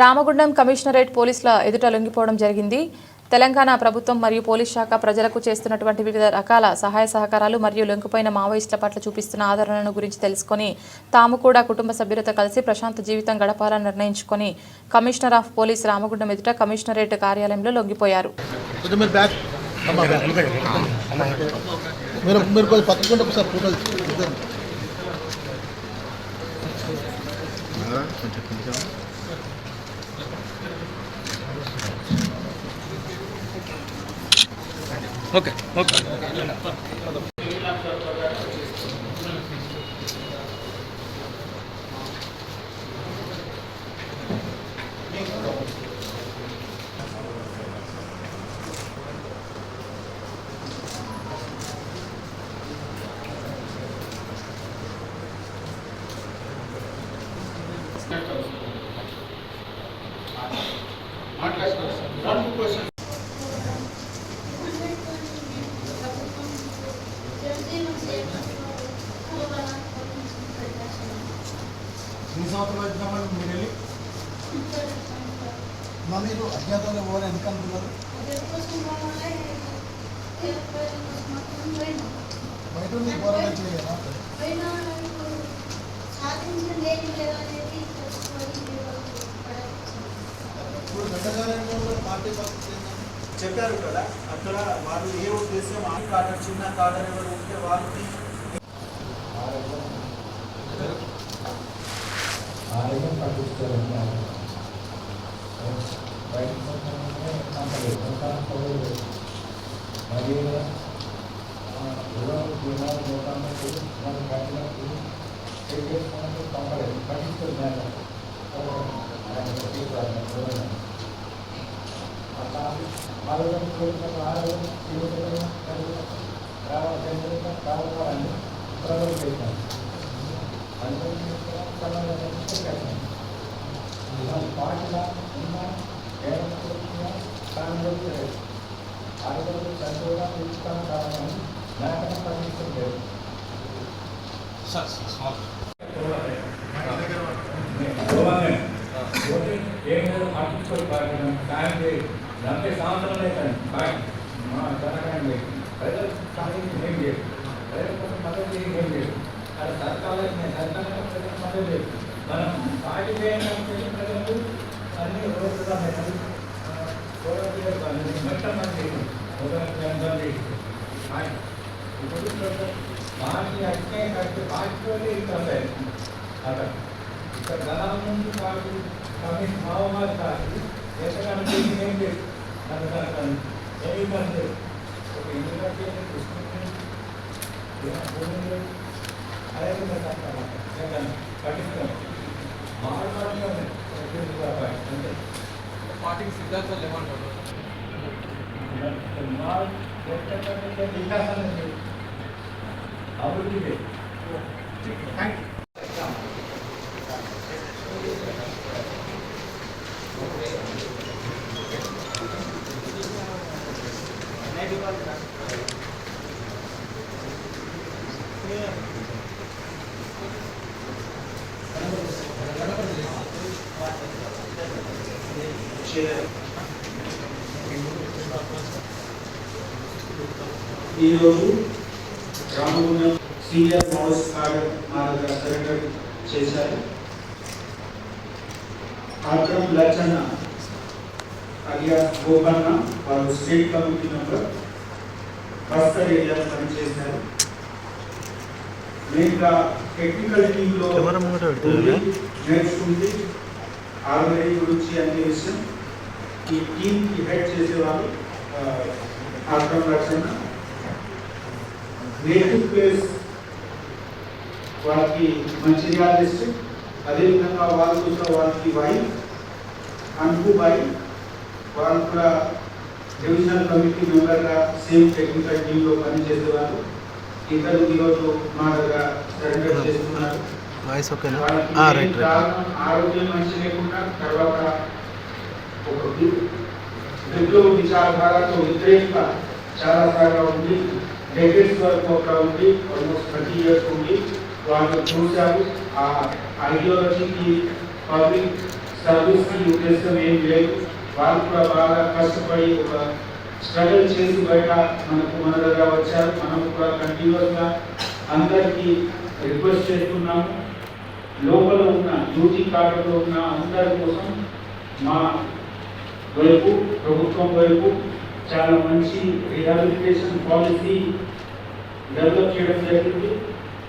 Ramagundam commissionerate పోలీసుల ఎదుట లొంగిపోవడం జరిగింది. తెలంగాణ ప్రభుత్వం మరియు పోలీస్ శాఖ ప్రజలకు చేస్తున్నటువంటి వివిధ రకాల సహాయ సహకారాలు మరియు లొంగిపోయిన మావోయిస్టుల పట్ల చూపిస్తున్న ఆదరణను గురించి తెలుసుకొని తాము కూడా కుటుంబ సభ్యులతో కలిసి ప్రశాంత జీవితం గడపాలని నిర్ణయించుకొని కమిషనర్ ఆఫ్ పోలీస్ రామగుండం ఎదుట కమిషనరేట్ కార్యాలయంలో లొంగిపోయారు. మీరు బ్యాక్ అమ్మా, బ్యాక్. మీరు ఎన్ని సంవత్సరాలు వచ్చినామని మీరు వెళ్ళి మా మీరు అజ్ఞాతంలో పోవాలి ఎందుకు అనుకున్నారు బయట ఉంది పోరాటం చేయలేదా? ఇప్పుడు గతకాలంలో పార్టీ చెప్పారు కదా అక్కడ వాళ్ళు ఏ ఉద్దేశం ఆ కార్డర్ చిన్న కార్డర్ ఎవరు ఉంటే వాళ్ళని ఆరోగ్యం పట్టించుకోవాలి బయట మరియు ఎవరు జీవనాలు పోతామో మనం కట్టినప్పుడు చేసుకున్నప్పుడు తప్పలేదు పట్టించుకోలేదు ఆరోగ్యం కోరుకున్న ఆరోగ్యం జీవితంలో రావాలి కావాలని ప్రజలు చేశారు పాటల ఉన్న ఆరోగ్యం చదువుగా తీసుకోవడం కావాలని నాకన్నా పండించలేదు ఏం లేదు పట్టించుకోవాలి పార్టీ సాయం చేయి నలభై సంవత్సరాలు అవుతాయి పార్టీ మా జనకాయం లేదు ప్రజలు సాధించి ఏం లేదు ప్రజల కోసం మద్దతు చేసి ఏం లేదు అది సర్కారు సర్కారు ప్రజలకు మద్దతు లేదు మనం పార్టీ చేయాలంటే ప్రజలకు అన్ని రోజులు మొత్తం మంది ఇప్పుడు పార్టీ అంటే కరెక్ట్ పార్టీతోనే ఇక్కడ అక్కడ ఇక్కడ గలాల నుంచి పార్టీ కమిషన్ మావోవాది పార్టీ ఎంతకాలం చేసి ఏం లేదు నమ్మకాలు ఏమి ఇబ్బంది లేదు ఒక ఇల్లు కట్టేది పార్టీకి సిద్ధాంతాలు ఏమంటారు మా వికాసం అభివృద్ధి థ్యాంక్ ఈరోజు రామగుండం సీనియర్ మోడల్స్ కార్డర్ మా దగ్గర సరెండర్ చేశారు. ఆత్రం లచ్చన్న అలియా గోపన్న వారు స్టేట్ కమిటీ మెంబర్ బస్తర్ ఏరియాలో పనిచేశారు. మెయిన్గా టెక్నికల్ టీంలో నేర్చుకుంది. ఆల్రెడీ గురించి అనే విషయం ఈ టీంకి హెడ్ చేసేవాళ్ళు ఆ, ఆత్రం లచ్చన్న నేటివ్ ప్లేస్ వాళ్ళకి మంచిర్యాల డిస్ట్రిక్ట్ అదేవిధంగా వాళ్ళు కూడా వాళ్ళకి వైఫ్ అన్కుబాయి వాళ్ళు కూడా డివిజనల్ కమిటీ మెంబర్గా సేమ్ టెక్నికల్ టీంలో పనిచేసేవారు ఇద్దరు ఈరోజు మా దగ్గర సరెండర్ చేస్తున్నారు. వాయిస్ ఓకేనా రైట్ ఆరోగ్యం మంచి లేకుండా తర్వాత ఒకటి వి- విప్లవ విచారధారతో వ్యతిరేకంగా చాలా సార్లు ఉంది డెకెట్స్ వరకు అక్కడ ఉంది. ఆల్మోస్ట్ థర్టీ ఇయర్స్ ఉంది. వాళ్ళు చూశారు. ఆ ఐడియాలజీకి పబ్లిక్ సర్వీస్కి ఉద్దేశం ఏం లేదు. వాళ్ళు కూడా బాగా కష్టపడి ఒక స్ట్రగుల్ చేసి బయట మనకు మన దగ్గర వచ్చారు. మనం కూడా కంటిన్యూస్గా అందరికీ రిక్వెస్ట్ చేస్తున్నాము. లోపల ఉన్న డ్యూటీ కార్డులో ఉన్న అందరి కోసం మా వైపు ప్రభుత్వం వైపు చాలా మంచి రిహాబిలిటేషన్ పాలసీ డెవలప్ చేయడం జరిగింది.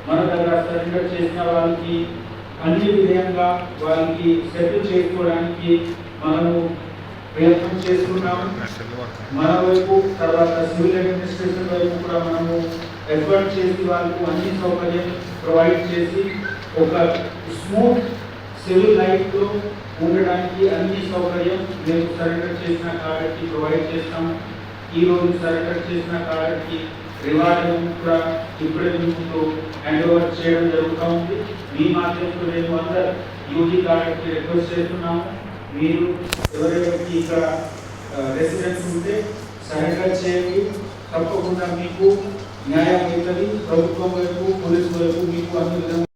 మన దగ్గర సరెండర్ చేసిన వాళ్ళకి అన్ని విధంగా వాళ్ళకి సెటిల్ చేసుకోవడానికి మనము ప్రయత్నం చేస్తున్నాము. మన వైపు తర్వాత సివిల్ అడ్మినిస్ట్రేషన్ వైపు కూడా మనము ఎఫర్ట్ చేసి వాళ్ళకు అన్ని సౌకర్యం ప్రొవైడ్ చేసి ఒక స్మూత్ సివిల్ లైఫ్లో ఉండడానికి అన్ని సౌకర్యం మేము సరెండర్ చేసిన కాబట్టి ప్రొవైడ్ చేస్తాము. ఈ రోజు సరెండర్ చేసిన కాబట్టి రివార్డ్ కూడా ఇప్పుడే ముందు హ్యాండ్ ఓవర్ చేయడం జరుగుతూ ఉంది. మీ మాధ్యమంలో మేము అందరు యూజీ కార్డుకి రిక్వెస్ట్ చేస్తున్నాము. మీరు ఎవరెవరికి ఇక్కడ రెసిడెన్స్ ఉంటే సరెండర్ చేయండి. తప్పకుండా మీకు న్యాయం అవుతుంది. ప్రభుత్వం వైపు పోలీసు వైపు మీకు అన్ని విధంగా